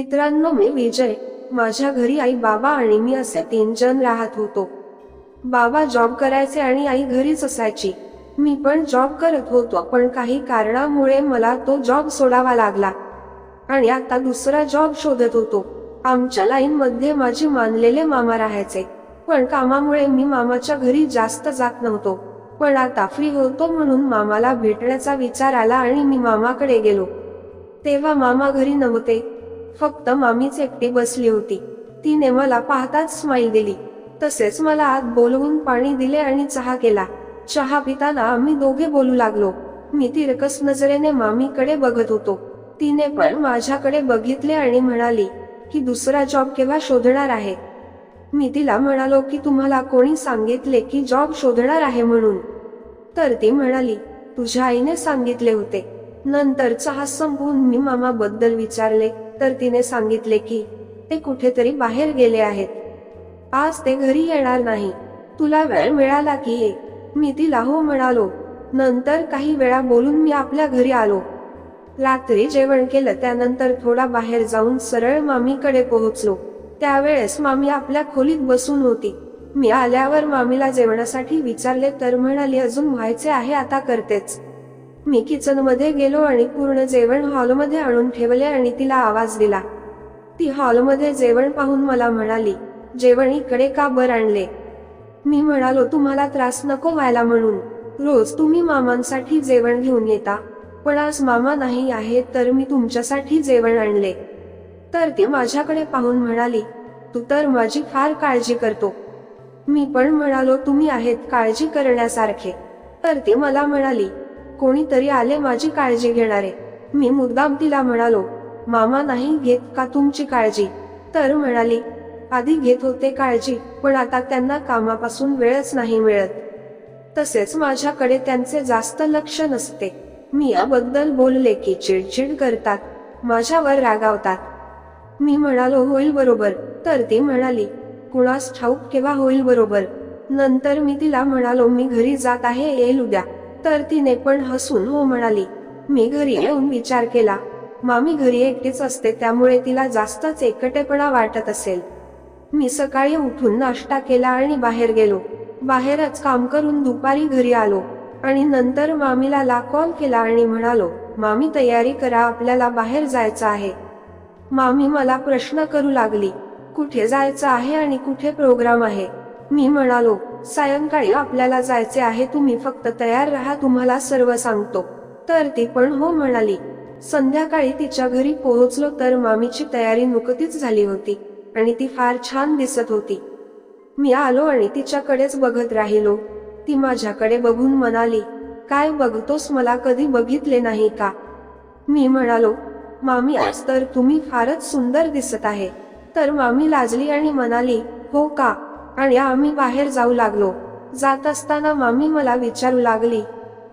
मित्रांनो मी विजय. माझ्या घरी आई बाबा आणि मी असे तीन जण राहत होतो. बाबा जॉब करायचे आणि आई घरीच असायची. मी पण जॉब करत होतो पण काही कारणामुळे मला तो जॉब सोडावा लागला. आणि आता दुसरा जॉब शोधत होतो. आमच्या लाईन मध्ये माझे मानलेले मामा राहायचे. पण कामामुळे मी मामाच्या घरी जास्त जात नव्हतो. पण आता फ्री होतो म्हणून मामाला भेटण्याचा विचार आला आणि मी मामाकडे गेलो. तेव्हा मामा घरी नव्हते. फक्त मामीच एकटी बसली होती. तिने मला पाहताच स्माईल दिली. तसेच मला आत बोलवून पाणी दिले आणि चहा केला. चहा पिताना आम्ही दोघे बोलू लागलो. मी तिरकस नजरेने मामीकडे बघत होतो. तिने पण माझ्याकडे बघितले आणि म्हणाली की दुसरा जॉब केव्हा शोधणार आहे? मी तिला म्हणालो की तुम्हाला कोणी सांगितले की जॉब शोधणार आहे म्हणून? तर ती म्हणाली तुझ्या आईने सांगितले होते. नंतर चहा संपवून मी मामाबद्दल विचारले. तर तिने सांगितले की ते कुठेतरी बाहेर गेले आहेत. आज ते घरी येणार नाही. तुला वेळ मिळाला की ये. मी तिला हो म्हणालो. नंतर काही वेळा बोलून मी आपल्या घरी आलो. रात्री जेवण केलं त्यानंतर थोडा बाहेर जाऊन सरळ मामीकडे पोहोचलो. त्यावेळेस मामी आपल्या खोलीत बसून होती. मी आल्यावर मामीला जेवणासाठी विचारले तर म्हणाली अजून व्हायचे आहे आता करतेच. मी किचनमध्ये गेलो आणि पूर्ण जेवण हॉलमध्ये आणून ठेवले आणि तिला आवाज दिला. ती हॉलमध्ये जेवण पाहून मला म्हणाली जेवण इकडे का बर आणले? मी म्हणालो तुम्हाला त्रास नको व्हायला म्हणून. रोज तुम्ही मामांसाठी जेवण घेऊन येता. पण आज मामा नाही आहेत तर मी तुमच्यासाठी जेवण आणले. तर ती माझ्याकडे पाहून म्हणाली तू तर माझी फार काळजी करतो. मी पण म्हणालो तुम्ही आहेत काळजी करण्यासारखे. तर ती मला म्हणाली कोणीतरी आले माझी काळजी घेणारे. मी मुद्दाम तिला म्हणालो मामा नाही घेत का तुमची काळजी? तर म्हणाली आधी घेत होते काळजी पण आता त्यांना कामापासून वेळच नाही मिळत. तसेच माझ्याकडे त्यांचे जास्त लक्ष नसते. मी याबद्दल बोलले की चिडचिड करतात माझ्यावर रागावतात. मी म्हणालो होईल बरोबर. तर ती म्हणाली कुणास ठाऊक केव्हा होईल बरोबर. नंतर मी तिला म्हणालो मी घरी जात आहे येईल उद्या. तर तिने पण हसून हो म्हणाली. मी घरी येऊन विचार केला. मामी घरी एकटीच असते त्यामुळे तिला जास्तच एकटेपणा वाटत असेल. मी सकाळी उठून नाश्ता केला आणि बाहेर गेलो. बाहेरच काम करून दुपारी घरी आलो आणि नंतर मामीला ला कॉल केला आणि म्हणालो मामी तयारी करा आपल्याला बाहेर जायचं आहे. मामी मला प्रश्न करू लागली कुठे जायचं आहे आणि कुठे प्रोग्राम आहे? मी म्हणालो सायंकाळी आपल्याला जायचे आहे तुम्ही फक्त तयार राहा तुम्हाला सर्व सांगतो. तर ती पण हो म्हणाली. संध्याकाळी तिच्या घरी पोहोचलो तर मामीची तयारी नुकतीच झाली होती आणि ती फार छान दिसत होती. मी आलो आणि तिच्याकडेच बघत राहिलो. ती माझ्याकडे बघून म्हणाली काय बघतोस मला कधी बघितले नाही का? मी म्हणालो मामी आज तर तुम्ही फारच सुंदर दिसत आहे. तर मामी लाजली आणि म्हणाली हो का? आणि आम्ही बाहेर जाऊ लागलो. जात असताना मामी मला विचारू लागली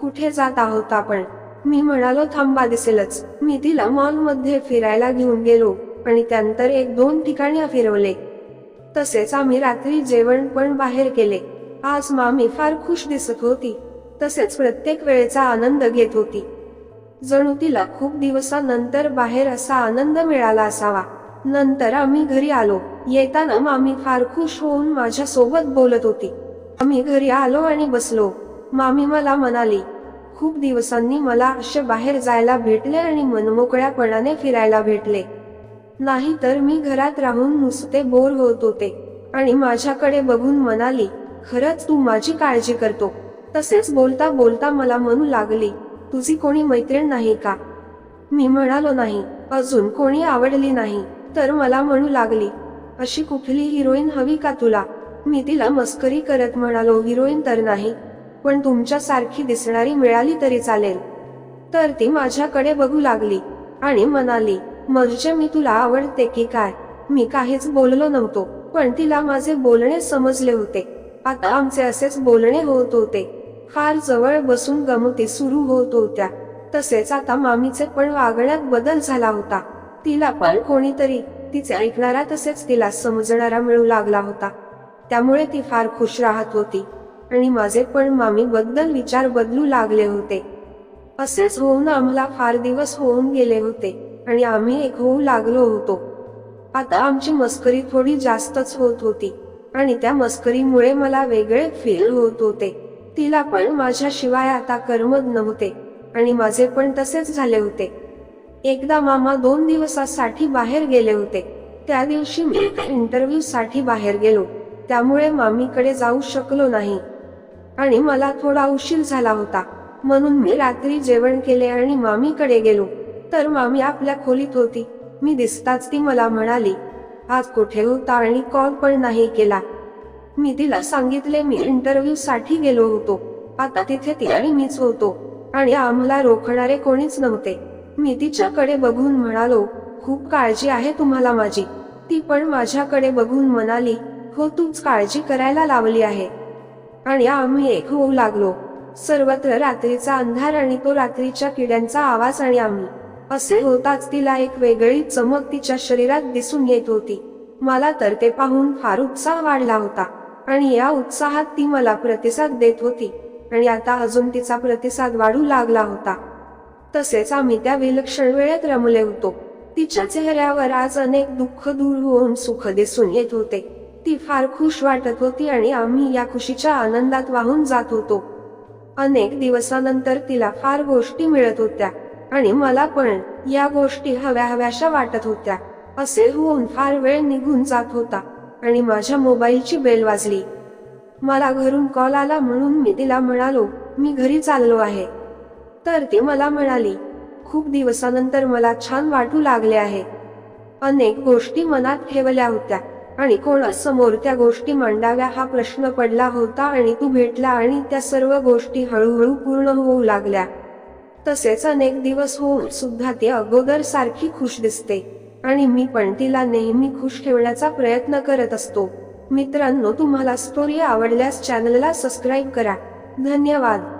कुठे जात आहोत आपण? मी म्हणालो थांबा दिसेलच. मी तिला मॉलमध्ये फिरायला घेऊन गेलो आणि त्यानंतर एक दोन ठिकाणी फिरवले. तसेच आम्ही रात्री जेवण पण बाहेर केले. आज मामी फार खुश दिसत होती. तसेच प्रत्येक वेळेचा आनंद घेत होती. जणू तिला खूप दिवसानंतर बाहेर असा आनंद मिळाला असावा. नंतर आम्ही घरी आलो. येताना मामी फार खुश होऊन माझ्या सोबत बोलत होती. आम्ही घरी आलो आणि बसलो. मामी मला म्हणाली खूप दिवसांनी मला असे बाहेर जायला भेटले आणि मनमोकळ्यापणाने फिरायला भेटले. नाही तर मी घरात राहून नुसते बोर होत होते. आणि माझ्याकडे बघून म्हणाली खरंच तू माझी काळजी करतो. तसेच बोलता बोलता मला म्हणू लागली तुझी कोणी मैत्रीण नाही का? मी म्हणालो नाही. अजून कोणी आवडली नाही. तर मला म्हणू लागली अशी कुठली हिरोईन हवी का तुला? मी तिला मस्करी करत म्हणालो हिरोईन तर नाही पण तुमच्या सारखी दिसणारी मिळाली तरी चालेल. तर ती माझ्याकडे बघू लागली आणि म्हणाली म्हणजे मी तुला आवडते की काय? मी काहीच बोललो नव्हतो पण तिला माझे बोलणे समजले होते. आता आमचे असेच बोलणे होत होते. फार जवळ बसून गमती सुरू होत होत्या. तसेच आता मामीचे पण वागण्यात बदल झाला होता. तिला पण कोणीतरी तिचे ऐकणारा तसेच तिला समजणारा मिळू लागला होता. त्यामुळे ती फार खुश राहत होती. आणि माझे पण मामीबद्दल विचार बदलू लागले होते. असेच होऊन आम्हाला फार दिवस होऊन गेले होते. आणि आम्ही एक होऊ लागलो होतो. आता आमची मस्करी थोडी जास्तच होत होती. आणि त्या मस्करीमुळे मला वेगळे फील होत होते. तिला पण माझ्याशिवाय आता करमत नव्हते. आणि माझे पण तसेच झाले होते. एकदा मामा दोन दिवसासाठी बाहेर गेले होते. त्या दिवशी मी इंटरव्ह्यू साठी बाहेर गेलो. त्यामुळे मामीकडे जाऊ शकलो नाही. आणि मला थोडा उशीर झाला होता. म्हणून मी रात्री जेवण केले आणि मामीकडे गेलो. तर मामी आपल्या खोलीत होती. मी दिसताच ती मला म्हणाली आज कुठे होता आणि कॉल पण नाही केला. मी तिला सांगितले मी इंटरव्ह्यू साठी गेलो होतो. आता तिथे ती आणि मीच होतो. आणि आम्हाला रोखणारे कोणीच नव्हते. मी तिच्याकडे बघून म्हणालो खूप काळजी आहे तुम्हाला माझी. ती पण माझ्याकडे बघून म्हणाली हो तूच काळजी करायला लावली आहे. आणि आम्ही एक होऊ लागलो. सर्वत्र रात्रीचा अंधार आणि तो रात्रीच्या किड्यांचा आवाज आणि आम्ही. असे होताच तिला एक वेगळी चमक तिच्या शरीरात दिसून येत होती. मला तर ते पाहून फार उत्साह वाढला होता. आणि या उत्साहात ती मला प्रतिसाद देत होती. आणि आता अजून तिचा प्रतिसाद वाढू लागला होता. तसेच आम्ही त्या विलक्षण वेळेत रमले होतो. तिच्या चेहऱ्यावर आज अनेक दुःख दूर होऊन सुख दिसून येत होते. ती फार खुश वाटत होती आणि आम्ही या खुशीच्या आनंदात वाहून जात होतो. अनेक दिवसानंतर तिला फार गोष्टी मिळत होत्या आणि मला पण या गोष्टी हव्या हव्याशा वाटत होत्या. असे होऊन फार वेळ निघून जात होता आणि माझ्या मोबाईलची बेल वाजली. मला घरून कॉल आला म्हणून मी तिला म्हणालो मी घरी चाललो आहे. तर ती मला म्हणाली खूप दिवसानंतर मला छान वाटू लागले आहे. अनेक गोष्टी मनात ठेवल्या होत्या आणि कोणासमोर त्या गोष्टी मांडाव्या हा प्रश्न पडला होता आणि तू भेटला आणि त्या सर्व गोष्टी हळूहळू पूर्ण होऊ लागल्या. तसेच अनेक दिवस होऊन सुद्धा ती अगोदर सारखी खुश दिसते आणि मी पण तिला नेहमी खुश ठेवण्याचा प्रयत्न करत असतो. मित्रांनो तुम्हाला स्टोरी आवडल्यास चॅनलला सबस्क्राईब करा. धन्यवाद.